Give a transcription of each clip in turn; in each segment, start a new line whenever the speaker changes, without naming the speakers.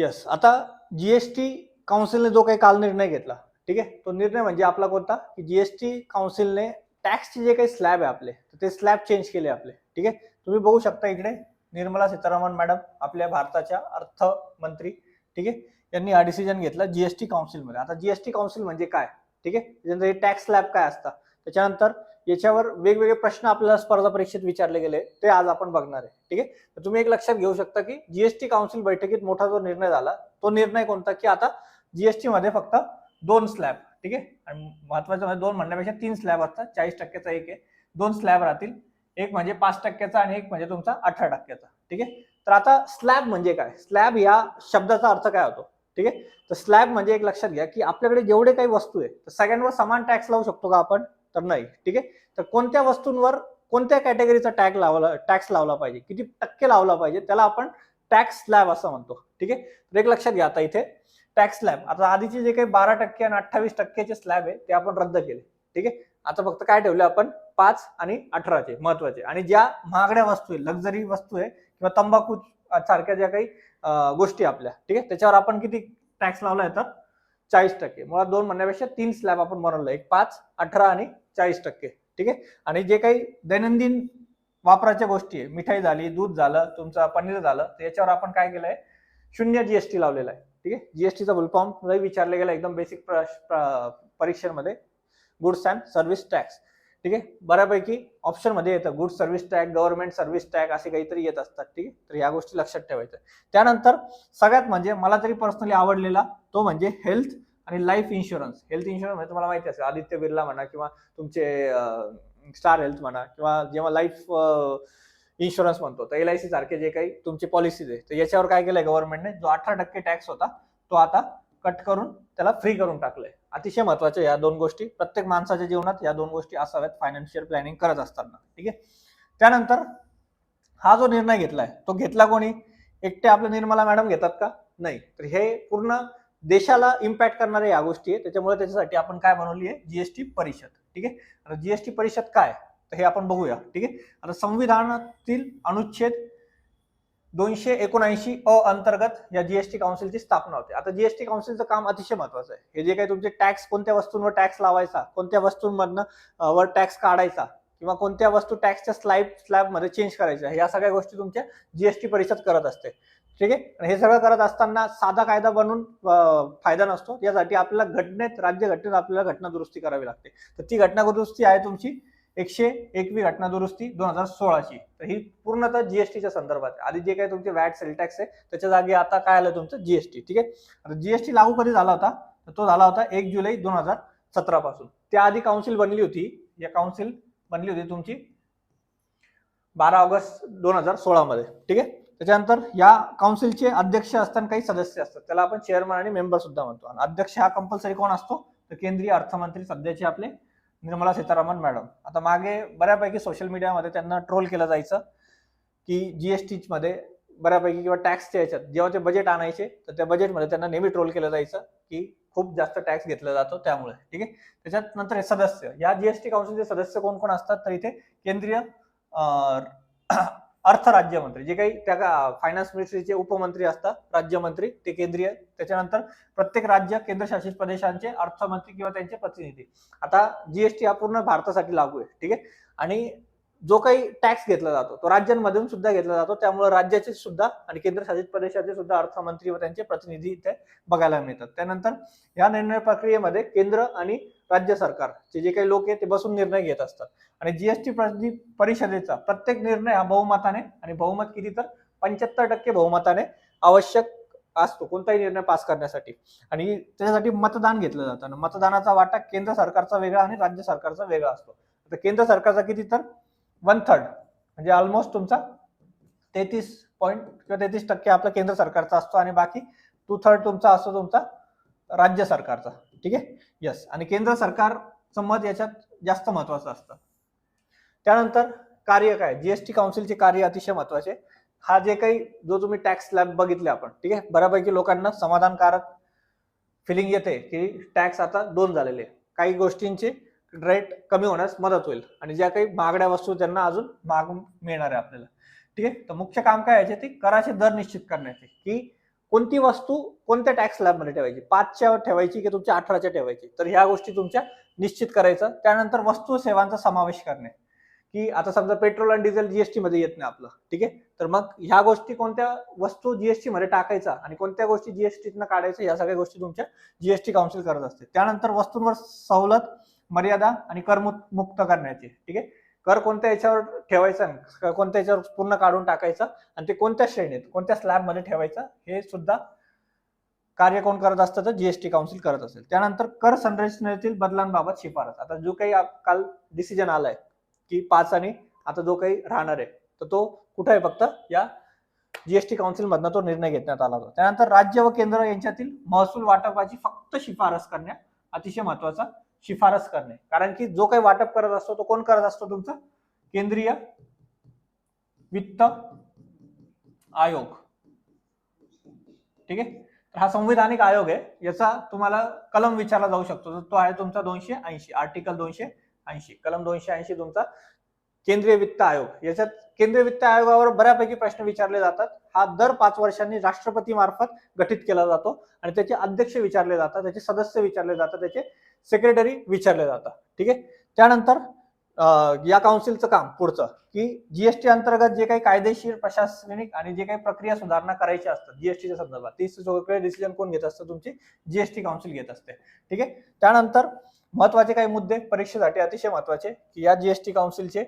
Yes आता GST काउन्सिलने जो काही काल निर्णय घेतला ठीक आहे? तो निर्णय म्हणजे आपला कोणता? की जीएसटी काउन्सिलने टॅक्सचे जे काही स्लॅब आहे आपले तर ते स्लॅब चेंज केले आपले ठीक आहे? तुम्ही बघू शकता इकडे निर्मला सीतारामन मॅडम आपल्या भारताच्या अर्थमंत्री ठीक आहे? यांनी हा डिसिजन घेतला जीएसटी काउन्सिलमध्ये आता जीएसटी काउन्सिल म्हणजे काय? ठीक आहे? त्याच्यानंतर हे टॅक्स स्लॅब काय असतात त्याच्यानंतर याच्यावर वेगवेगळे प्रश्न आपल्याला स्पर्धा परीक्षेत विचारले गेले ते आज आपण बघणार आहे. ठीक आहे? तर तुम्ही एक लक्षात घेऊ शकता की जीएसटी काउन्सिल बैठकीत मोठा जो निर्णय झाला तो निर्णय कोणता की आता जीएसटी मध्ये फक्त दोन स्लॅब ठीक आहे? आणि महत्वाचं म्हणजे दोन म्हणण्यापेक्षा तीन स्लॅब असतात चाळीस टक्क्याचा एक आहे. दोन स्लॅब राहतील एक म्हणजे पाच टक्क्याचा आणि एक म्हणजे तुमचा अठरा टक्क्याचा ठीक आहे? तर आता स्लॅब म्हणजे काय? स्लॅब या शब्दाचा अर्थ काय होतो? ठीक आहे? तर स्लॅब म्हणजे एक लक्षात घ्या की आपल्याकडे जेवढे काही वस्तू आहे तर सगळ्यांवर समान टॅक्स लावू शकतो का आपण? तर नाही. ठीक आहे? तर कोणत्या वस्तूंवर कोणत्या कॅटेगरीचा टॅग लावला टॅक्स लावला पाहिजे? किती टक्के लावला पाहिजे? त्याला आपण टॅक्स स्लॅब असं म्हणतो. ठीक आहे? तर एक लक्षात घ्या आता इथे. टॅक्स स्लॅब आता आधीचे जे काही बारा टक्के आणि अठ्ठावीस टक्केचे स्लॅब आहे ते आपण रद्द केले. ठीक आहे? आता फक्त काय ठेवले आपण? पाच आणि अठराचे महत्त्वाचे आणि ज्या महागड्या वस्तू आहे लक्झरी वस्तू आहे किंवा तंबाखू सारख्या ज्या काही गोष्टी आपल्या. ठीक आहे? त्याच्यावर आपण किती टॅक्स लावला येतात चाळीस टक्के. मुळात दोन म्हणण्यापेक्षा तीन स्लॅब आपण बनवलं. एक पाच अठरा आणि चाळीस टक्के. ठीक आहे? आणि जे काही दैनंदिन वापराच्या गोष्टी आहे मिठाई झाली दूध झालं तुमचं पनीर झालं तर याच्यावर आपण काय केलंय? शून्य जीएसटी लावलेला आहे. ठीक आहे? जीएसटीचा फुलफॉर्म विचारले गेला एकदम बेसिक परीक्षेमध्ये. गुड्स अँड सर्व्हिस टॅक्स ठीक आहे? बऱ्यापैकी ऑप्शनमध्ये येतं. Good service tax government service tax असे काहीतरी येत असतात. ठीक आहे? तर या गोष्टी लक्षात ठेवायच्या. त्यानंतर सगळ्यात म्हणजे मला तरी पर्सनली आवडलेला तो म्हणजे हेल्थ आणि लाईफ इन्शुरन्स हेल्थ इन्शुरन्स म्हणजे तुम्हाला माहिती असेल आदित्य बिर्ला म्हणा किंवा तुमचे स्टार हेल्थ म्हणा किंवा जेव्हा लाईफ इन्शुरन्स म्हणतो तर एल आय सी सारखे जे काही तुमची पॉलिसीज आहे तर याच्यावर काय केलंय गव्हर्नमेंटने जो अठरा टक्के टॅक्स होता तो आता कट करून त्याला फ्री करून टाकलंय. अतिशय महत्त्वाच्या या दोन गोष्टी. प्रत्येक माणसाच्या जीवनात या दोन गोष्टी असाव्यात फायनान्शियल प्लॅनिंग करत असताना. ठीक आहे? त्यानंतर हा जो निर्णय घेतलाय तो घेतला कोणी? एकटे आपल्या निर्मला मॅडम घेतात का? नाही. तर हे पूर्ण देशाला इम्पॅक्ट करणाऱ्या या गोष्टी आहे त्याच्यामुळे त्याच्यासाठी आपण काय बनवली आहे? जीएसटी परिषद. ठीक आहे? आता जीएसटी परिषद काय? तर हे आपण बघूया. ठीक आहे? आता संविधानातील अनुच्छेद दोनशे एकोणऐंशी अ अंतर्गत या जीएसटी काउन्सिलची स्थापना होते. आता जीएसटी काउन्सिलचं काम अतिशय महत्वाचं आहे. हे जे काही तुमचे टॅक्स कोणत्या वस्तूंवर टॅक्स लावायचा कोणत्या वस्तूंमधनं वर टॅक्स काढायचा किंवा कोणत्या वस्तू टॅक्सच्या स्लॅब स्लॅबमध्ये चेंज करायच्या या सगळ्या गोष्टी तुमच्या जीएसटी परिषद करत असते. ठीक आहे? आणि हे सगळं करत असताना साधा कायदा बनवून फायदा नसतो. यासाठी आपल्याला घटनेत राज्य घटनेत आपल्याला घटना दुरुस्ती करावी लागते. तर ती घटना दुरुस्ती आहे तुमची एकशे एकवी घटना दुरुस्ती दोन हजार सोळाची. तर ही पूर्णतः जीएसटीच्या संदर्भात आहे. आधी जे काही तुमचे वॅट सेल टॅक्स आहे त्याच्या जागी आता काय आलं तुमचं? जीएसटी ठीक आहे? आता जीएसटी लागू कधी झाला होता? तर तो झाला होता एक जुलै दोन हजार सतरा पासून त्याआधी काउन्सिल बनली होती. या काउन्सिल बनली होती तुमची बारा ऑगस्ट दोन हजार सोळामध्ये. ठीक आहे? त्याच्यानंतर या काउन्सिलचे अध्यक्ष असताना काही सदस्य असतात. त्याला आपण चेअरमन आणि मेंबर सुद्धा म्हणतो. आणि अध्यक्ष हा कंपल्सरी कोण असतो? तर केंद्रीय अर्थमंत्री सध्याचे आपले निर्मला सीतारामन मॅडम आता मागे बऱ्यापैकी सोशल मीडियामध्ये त्यांना ट्रोल केलं जायचं की जीएसटी मध्ये बऱ्यापैकी किंवा टॅक्सच्या याच्यात जेव्हा ते बजेट आणायचे तर त्या बजेटमध्ये त्यांना नेहमी ट्रोल केलं जायचं की खूप जास्त टॅक्स घेतला जातो त्यामुळे. ठीक आहे? त्याच्यात नंतर हे सदस्य. या जीएसटी काउन्सिलचे सदस्य कोण कोण असतात? तर इथे केंद्रीय अर्थ राज्यमंत्री जे काही त्या फायनान्स मिनिस्ट्रीचे उपमंत्री असतात राज्यमंत्री ते केंद्रीय त्याच्यानंतर प्रत्येक राज्य केंद्रशासित प्रदेशांचे अर्थमंत्री किंवा त्यांचे प्रतिनिधी. आता जीएसटी हा पूर्ण भारतासाठी लागू आहे ठीक आहे? आणि जो काही टॅक्स घेतला जातो तो राज्यांमधून सुद्धा घेतला जातो त्यामुळे राज्याचे सुद्धा आणि केंद्रशासित प्रदेशाचे सुद्धा अर्थमंत्री व त्यांचे प्रतिनिधी इथे बघायला मिळतात. त्यानंतर या निर्णय प्रक्रियेमध्ये केंद्र आणि राज्य सरकारचे जे काही लोक आहेत ते बसून निर्णय घेत असतात. आणि जीएसटी परिषदेचा प्रत्येक निर्णय हा बहुमताने आणि बहुमत किती तर पंच्याहत्तर टक्के बहुमताने आवश्यक असतो कोणताही निर्णय पास करण्यासाठी. आणि त्याच्यासाठी मतदान घेतलं जातं. आणि मतदानाचा वाटा केंद्र सरकारचा वेगळा आणि राज्य सरकारचा वेगळा असतो. तर केंद्र सरकारचा किती तर? वन थर्ड म्हणजे ऑलमोस्ट तुमचा तेहतीस पॉईंट किंवा तेहतीस टक्के आपला केंद्र सरकारचा असतो आणि बाकी टू थर्ड तुमचा असतो तुमचा राज्य सरकारचा. ठीक आहे? यस आणि केंद्र सरकारचं मत याच्यात जास्त महत्वाचं असतं. त्यानंतर कार्य काय? जीएसटी काउन्सिलचे कार्य अतिशय महत्त्वाचे. हा जे काही जो तुम्ही टॅक्स स्लॅब बघितले आपण ठीक आहे? बऱ्यापैकी लोकांना समाधानकारक फिलिंग येते की टॅक्स आता दोन झालेले काही गोष्टींचे रेट कमी होण्यास मदत होईल. आणि ज्या काही महागड्या वस्तू त्यांना अजून महाग मिळणार आहे आपल्याला. ठीक आहे? तर मुख्य काम काय याचे ते कराचे दर निश्चित करण्याचे. की कोणती वस्तू कोणत्या टॅक्स स्लॅबमध्ये ठेवायची? पाचच्या ठेवायची की तुमच्या अठराच्या ठेवायची? तर ह्या गोष्टी तुमच्या निश्चित करायचं. त्यानंतर वस्तू सेवांचा समावेश करणे. की आता समजा पेट्रोल आणि डिझेल जीएसटी मध्ये येत नाही आपलं. ठीक आहे? तर मग ह्या गोष्टी कोणत्या वस्तू जीएसटी मध्ये टाकायचा आणि कोणत्या गोष्टी जीएसटीतनं काढायचं या सगळ्या गोष्टी तुमच्या जीएसटी काउन्सिल करत असते. त्यानंतर वस्तूंवर सवलत मर्यादा आणि करमुक्त मुक्त करण्याची. ठीक आहे? कर कोणत्या याच्यावर ठेवायचा कोणत्या याच्यावर पूर्ण काढून टाकायचं आणि ते कोणत्या श्रेणीत कोणत्या स्लॅबमध्ये ठेवायचं हे सुद्धा कार्य कोण करत असतं तर जीएसटी काउन्सिल करत असेल. त्यानंतर कर संरचनेतील बदलांबाबत शिफारस. आता जो काही काल डिसिजन आलाय की पाच आणि आता जो काही राहणार आहे तर तो कुठे आहे फक्त? या जीएसटी काउन्सिल मधनं तो निर्णय घेण्यात आला होता. त्यानंतर राज्य व केंद्र यांच्यातील महसूल वाटपाची फक्त शिफारस करणे अतिशय महत्त्वाचा शिफारस करणे. कारण की जो काही वाटप करत असतो तो कोण करत असतो तुमचा? केंद्रीय वित्त आयोग. ठीक आहे? तर हा संविधानिक आयोग आहे. याचा तुम्हाला कलम विचारला जाऊ शकतो. तर तो आहे तुमचा दोनशे ऐंशी. आर्टिकल दोनशे ऐंशी. कलम दोनशे ऐंशी तुमचा केंद्रीय वित्त आयोग. याच्यात केंद्रीय वित्त आयोगावर बऱ्यापैकी प्रश्न विचारले जातात. हा दर पाच वर्षांनी राष्ट्रपती मार्फत गठीत केला जातो. आणि त्याचे अध्यक्ष विचारले जातात. त्याचे सदस्य विचारले जातात. त्याचे सेक्रेटरी विचारले जातं. ठीक आहे? त्यानंतर या काउन्सिलचं काम पुढचं की जीएसटी अंतर्गत जे काही कायदेशीर प्रशासनिक आणि जे काही प्रक्रिया सुधारणा करायची असतात जीएसटीच्या संदर्भात ती सगळे डिसिजन कोण घेत असतं तुमची? जीएसटी काउन्सिल घेत असते. ठीक आहे? त्यानंतर महत्त्वाचे काही मुद्दे परीक्षेसाठी अतिशय महत्त्वाचे की या जीएसटी काउन्सिलचे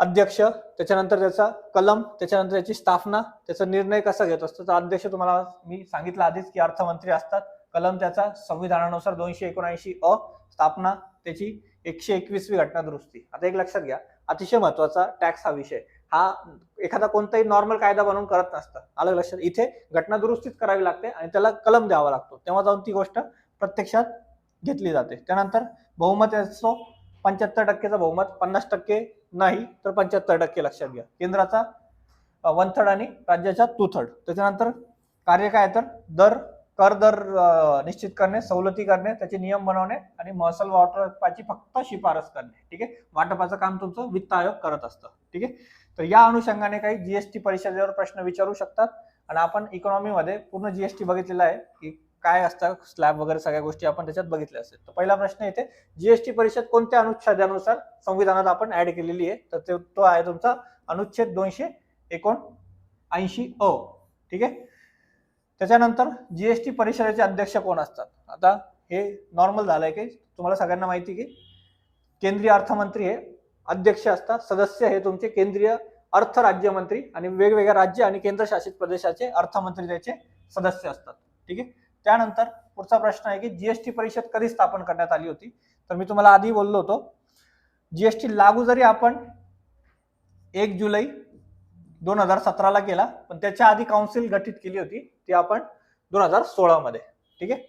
अध्यक्ष त्याच्यानंतर त्याचा कलम त्याच्यानंतर त्याची स्थापना त्याचा निर्णय कसा घेत असतो तर अध्यक्ष तुम्हाला मी सांगितलं आधीच की अर्थमंत्री असतात. कलम त्याचा संविधानानुसार दोनशे एकोणऐंशी अ स्थापना त्याची एकशे एकवीसवी घटना दुरुस्ती आता एक लक्षात घ्या अतिशय महत्त्वाचा टॅक्स हा विषय. हा एखादा कोणताही नॉर्मल कायदा बनवून करत नसतं. आलं लक्षात? इथे घटना दुरुस्तीच करावी लागते आणि त्याला कलम द्यावा लागतो. तेव्हा जाऊन ती गोष्ट प्रत्यक्षात घेतली जाते. त्यानंतर बहुमत असतो पंच्याहत्तर टक्केचा बहुमत पन्नास टक्के नाही तर पंच्याहत्तर टक्के लक्षात घ्या. केंद्राचा वन थर्ड आणि राज्याचा टू थर्ड त्याच्यानंतर कार्य काय तर? दर कर दर निश्चित करणे सवलती करणे त्याचे नियम बनवणे आणि महसूल वाटपाची फक्त शिफारस करणे. ठीक आहे? वाटपाचं काम तुमचं वित्त आयोग करत असतं. ठीक आहे? तर या अनुषंगाने काही जीएसटी परिषदेवर प्रश्न विचारू शकतात. आणि आपण इकॉनॉमीमध्ये पूर्ण जीएसटी बघितलेला आहे की काय असतं स्लॅब वगैरे सगळ्या गोष्टी आपण त्याच्यात बघितल्या असेल तर पहिला प्रश्न येते जीएसटी परिषद कोणत्या अनुच्छेदानुसार संविधानात आपण ऍड केलेली आहे? तर ते- तो आहे तुमचा अनुच्छेद दोनशे एकोण ऐंशी अ. ठीक आहे? त्याच्यानंतर जीएसटी परिषदेचे अध्यक्ष कोण असतात? आता हे नॉर्मल झालं आहे की तुम्हाला सगळ्यांना माहिती की केंद्रीय अर्थमंत्री हे अध्यक्ष असतात सदस्य हे तुमचे केंद्रीय अर्थ राज्यमंत्री आणि वेगवेगळ्या राज्य आणि केंद्रशासित प्रदेशाचे अर्थमंत्री त्याचे सदस्य असतात. ठीक आहे? त्यानंतर पुढचा प्रश्न आहे की जीएसटी परिषद कधी स्थापन करण्यात आली होती? तर मी तुम्हाला आधी बोललो होतो जीएसटी लागू जरी आपण एक जुलै दोन हजार सतराला केला पण त्याच्या आधी काउन्सिल गठीत केली होती ती आपण दोन हजार सोळामध्ये. ठीक आहे?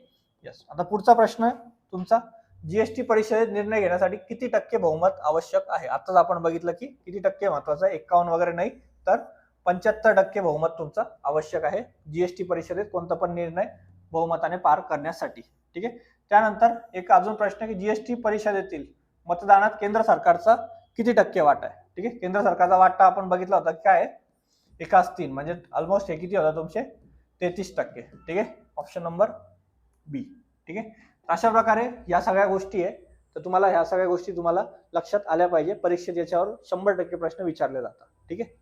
यस आता पुढचा प्रश्न आहे तुमचा. जीएसटी परिषदेत निर्णय घेण्यासाठी किती टक्के बहुमत आवश्यक आहे? आताच आपण बघितलं की किती टक्के महत्वाचं आहे? एक्कावन्न वगैरे नाही तर पंच्याहत्तर टक्के बहुमत तुमचं आवश्यक आहे. जीएसटी परिषदेत कोणता पण निर्णय बहुमताने पार करण्यासाठी. ठीक आहे? त्यानंतर एक अजून प्रश्न की जीएसटी परिषदेतील मतदानात केंद्र सरकारचा किती टक्के वाटा आहे? ठीक आहे? केंद्र सरकारचा वाटा आपण बघितला होता काय आहे? एकाच तीन म्हणजे ऑलमोस्ट हे किती होतं तुमचे? तेहतीस टक्के ठीक आहे? ऑप्शन नंबर बी ठीक आहे? अशा प्रकारे या सगळ्या गोष्टी आहे तर तुम्हाला ह्या सगळ्या गोष्टी तुम्हाला लक्षात आल्या पाहिजे. परीक्षेत याच्यावर शंभर टक्के प्रश्न विचारले जातात ठीक आहे?